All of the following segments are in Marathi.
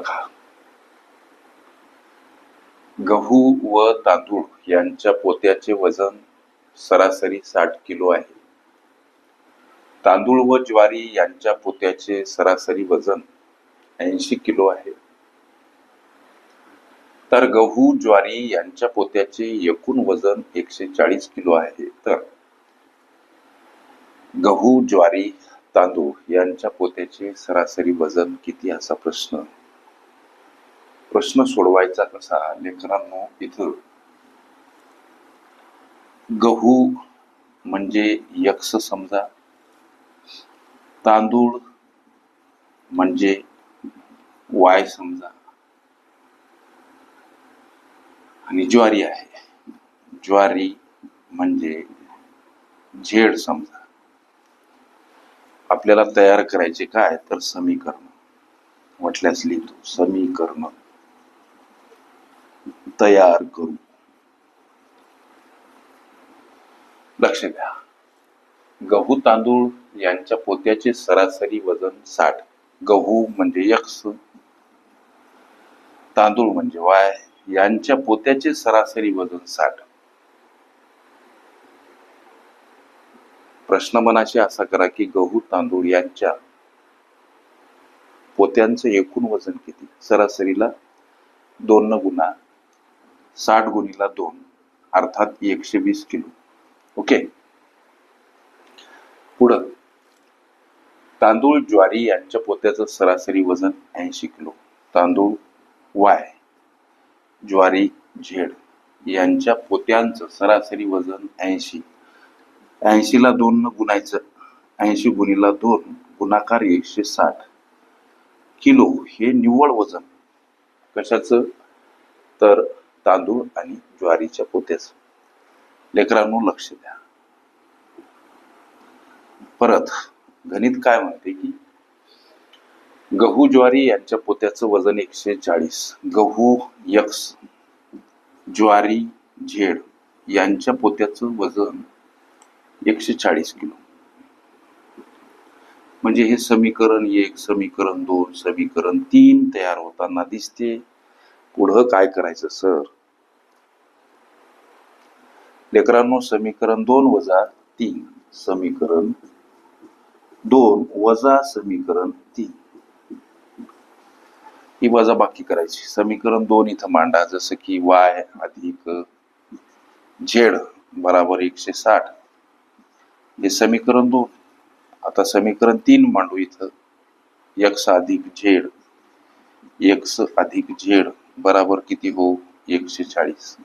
बघा. गहू व तांदूळ यांच्या पोत्याचे वजन सरासरी साठ किलो आहे. तांदूळ व ज्वारी यांच्या पोत्याचे सरासरी वजन ऐंशी किलो आहे. तर गहू ज्वारी यांच्या पोत्याचे एकूण वजन एकशे चाळीस किलो आहे. तर गहू ज्वारी तांदूळ यांच्या पोत्याचे सरासरी वजन किती असा प्रश्न. प्रश्न सोडवायचा कसा लेकरांनो इथं? गहू म्हणजे यक्ष समजा. तांदूळ म्हणजे वाय समजा. आणि ज्वारी आहे. ज्वारी म्हणजे झेड समजा. आपल्याला तयार करायचे काय? तर समीकरण. म्हटल्यास लिहितो समीकरण. तयार करू. लक्ष द्या. गहू तांदूळ यांच्या पोत्याचे सरासरी वजन साठ. गहू म्हणजे यक्स तांदूळ म्हणजे वाय. यांच्या पोत्याचे सरासरी वजन साठ. प्रश्न मनाशी असा करा की गहू तांदूळ यांच्या पोत्यांचं एकूण वजन किती? सरासरीला दोन गुणा साठ गुणीला दोन अर्थात एकशे वीस किलो. ओके? पुढं. तांदूळ ज्वारी यांच्या पोत्याचं सरासरी वजन ऐंशी किलो. तांदूळ वाय. ज्वारी झेड यांच्या पोत्यांचं सरासरी वजन ऐंशी. ऐंशीला दोन न गुणायचं. ऐंशी गुणीला दोन गुणाकार एकशे साठ किलो हे निव्वळ वजन. कशाचं? तर तांदूळ आणि ज्वारीच्या पोत्याच. लेकरांनो लक्ष द्या. परत गणित काय म्हणते की गहू ज्वारी यांच्या पोत्याचं वजन एकशे चाळीस. गहू यक्स ज्वारी झेड यांच्या पोत्याचं वजन एकशे चाळीस किलो. म्हणजे हे समीकरण एक समीकरण दोन समीकरण तीन तयार होताना दिसते. पुढं काय करायचं सर? लेकरांनो समीकरण दोन वजा तीन. समीकरण दोन वजा समीकरण तीन. ही वजा बाकी करायची. समीकरण दोन इथं मांडा. जसं की वाय अधिक झेड बराबर एकशे साठ. हे समीकरण दोन. आता समीकरण तीन मांडू इथं. यक्स अधिक झेड. एक्स अधिक झेड. बराबर किती हो? एकशे चाळीस.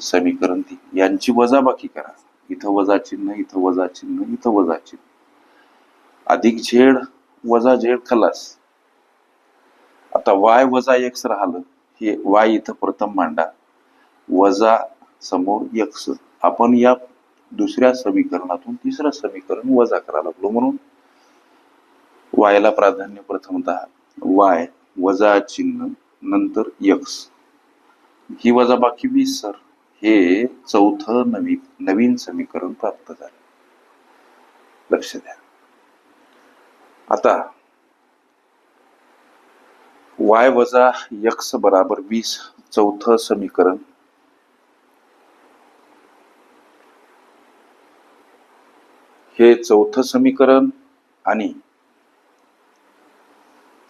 समीकरण तीन. यांची वजाबाकी करा. इथं वजा चिन्ह इथं वजा चिन्ह इथं वजा चिन्ह. अधिक झेड वजा झेड खलास. आता वाय वजा एक्स राहिलं. हे वाय इथं प्रथम मांडा. वजा समोर एक्स. आपण या दुसऱ्या समीकरणातून तिसरं समीकरण वजा करायला लागलो म्हणून. वायला प्राधान्य प्रथमतः वाय. वजा चिन्ह. नंतर यक्स. ही वजा बाकी वीस सर. हे चौथं नवीन नवीन समीकरण प्राप्त झाले. लक्ष द्या. आता वाय वजा यक्स बराबर वीस चौथं समीकरण. हे चौथं समीकरण आणि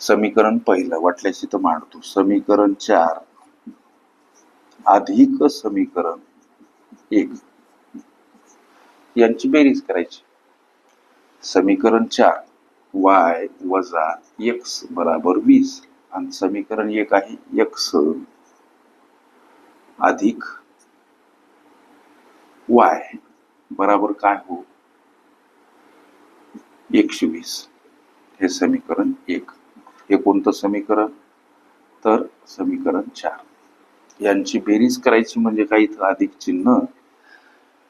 समीकरण पहिलं वाटल्याशी तर मांडतो. समीकरण चार. अधिक समीकरण एक. यांची बेरीज करायची. समीकरण चार वाय वजा एक्स बराबर वीस. आणि समीकरण एक आहे एक्स. अधिक वाय बराबर काय हो एकशे वीस. हे समीकरण एक. हे कोणतं समीकरण? तर समीकरण चार. यांची बेरीज करायची म्हणजे काय? इथं अधिक चिन्ह.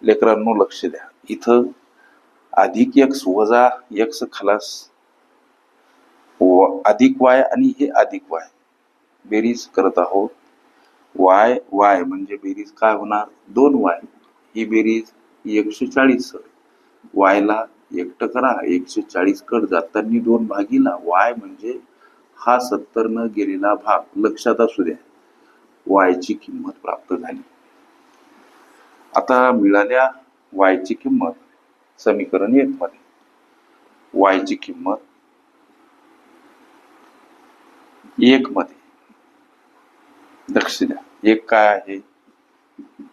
लेकरांनो लक्ष द्या. इथं अधिक एक्स वजा एक्स खलास अधिक वाय आणि हे अधिक वाय बेरीज करत आहोत. वाय वाय म्हणजे बेरीज काय होणार? दोन वाय ही बेरीज एकशे चाळीस वायला एकटं करा. एकशे चाळीस कड जाताना दोन भागीला. वाय म्हणजे हा सत्तर न गेलेला भाग लक्षात असू द्या. वायची किंमत प्राप्त झाली. आता मिळाल्या वायची किंमत समीकरण एक मध्ये. वायची किंमत एक मध्ये. लक्ष द्या. एक काय आहे?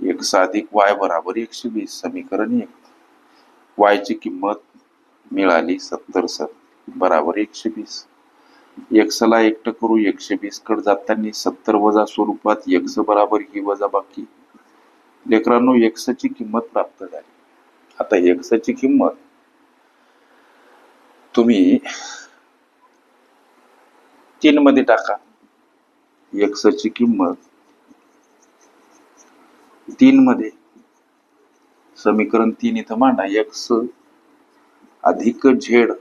एक साधिक वाय बराबर एकशे वीस समीकरण एक. वायची किंमत मिळाली सत्तर सत्तर बराबर एकशे वीस. एक्सला एकटं करू एकशे वीस कड जाताना सत्तर वजा स्वरूपात एक्स बराबर ही वजा बाकी. लेकरांनो एक्सची किंमत प्राप्त झाली. आता एक्सची किंमत तुम्ही तीन मध्ये टाका. एक्सची किंमत तीन मध्ये समीकरण तीन इथं मांडा. एक्स अधिक झेड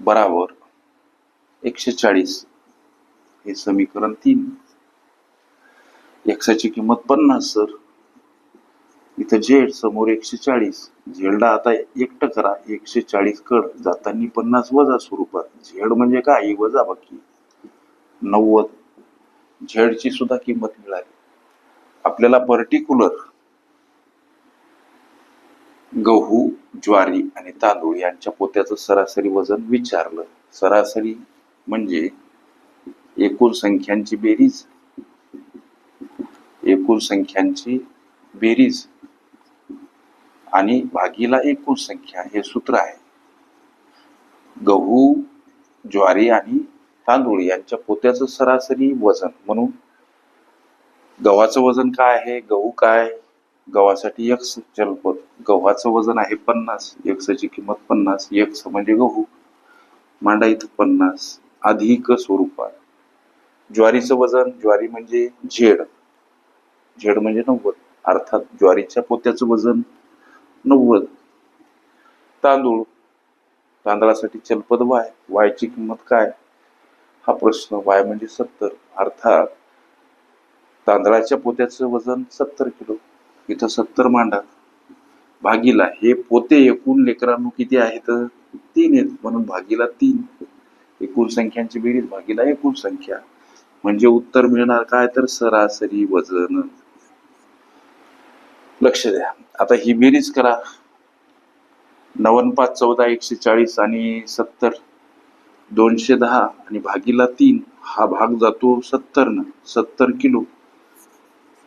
बराबर एकशे चाळीस हे समीकरण तीन. एक्साची किंमत पन्नास सर. इथं झेड समोर एकशे चाळीस झेडला आता एकटं करा. एकशे चाळीस कड. जाताना पन्नास वजा स्वरूपात. झेड म्हणजे काय? वजा बाकी. नव्वद. झेडची सुद्धा किंमत मिळाली. आपल्याला पर्टिक्युलर गहू ज्वारी आणि तांदूळ यांच्या पोत्याचं सरासरी वजन विचारलं. सरासरी म्हणजे एकूण संख्यांची बेरीज. एकूण संख्यांची बेरीज. आणि भागीला एकूण संख्या हे सूत्र आहे. गहू ज्वारी आणि तांदूळ यांच्या पोत्याचं सरासरी वजन म्हणून गव्हाचं वजन काय आहे? गहू काय? गव्हासाठी एक्स चलपद गव्हाचं वजन आहे पन्नास. एक्सची किंमत पन्नास. एक्स म्हणजे गहू. मांडा इथं पन्नास. अधिक स्वरूपात ज्वारीचं वजन ज्वारी म्हणजे झेड. झेड म्हणजे नव्वद. अर्थात ज्वारीच्या पोत्याचं वजन नव्वद. तांदूळ. तांदळासाठी चलपद वाय. वायची किंमत काय? हा प्रश्न वाय म्हणजे सत्तर. अर्थात तांदळाच्या पोत्याचं वजन सत्तर किलो. इथं सत्तर मांडा. भागीला हे पोते एकूण लेकरांनो किती आहेत? तीन आहेत. म्हणून भागीला तीन. एकूण संख्यांची बेरीज भागीला एकूण संख्या. म्हणजे उत्तर मिळणार काय तर सरासरी वजन. लक्ष द्या. आता ही बेरीज करा. नवन पाच चौदा एकशे चाळीस आणि सत्तर. दोनशे दहा आणि भागीला तीन. हा भाग जातो सत्तर न सत्तर किलो.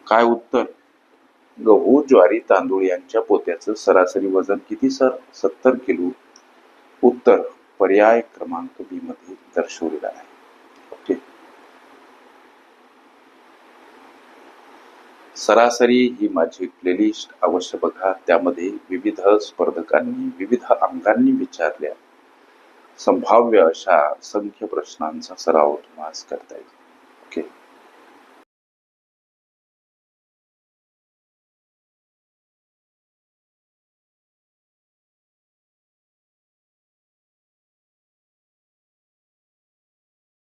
काय उत्तर? गहू ज्वारी तांदूळ यांच्या पोत्याचं सरासरी वजन किती सर? सत्तर किलो. उत्तर. पर्याय क्रमांक बी मध्ये दर्शवलेला आहे. ओके सरासरी ही माझी प्लेलिस्ट अवश्य बघा. त्यामध्ये विविध स्पर्धकांनी विविध अंगांनी विचारल्या. संभाव्य अशा संख्य प्रश्नांचा सराव तुम्हाला करता येईल. ओके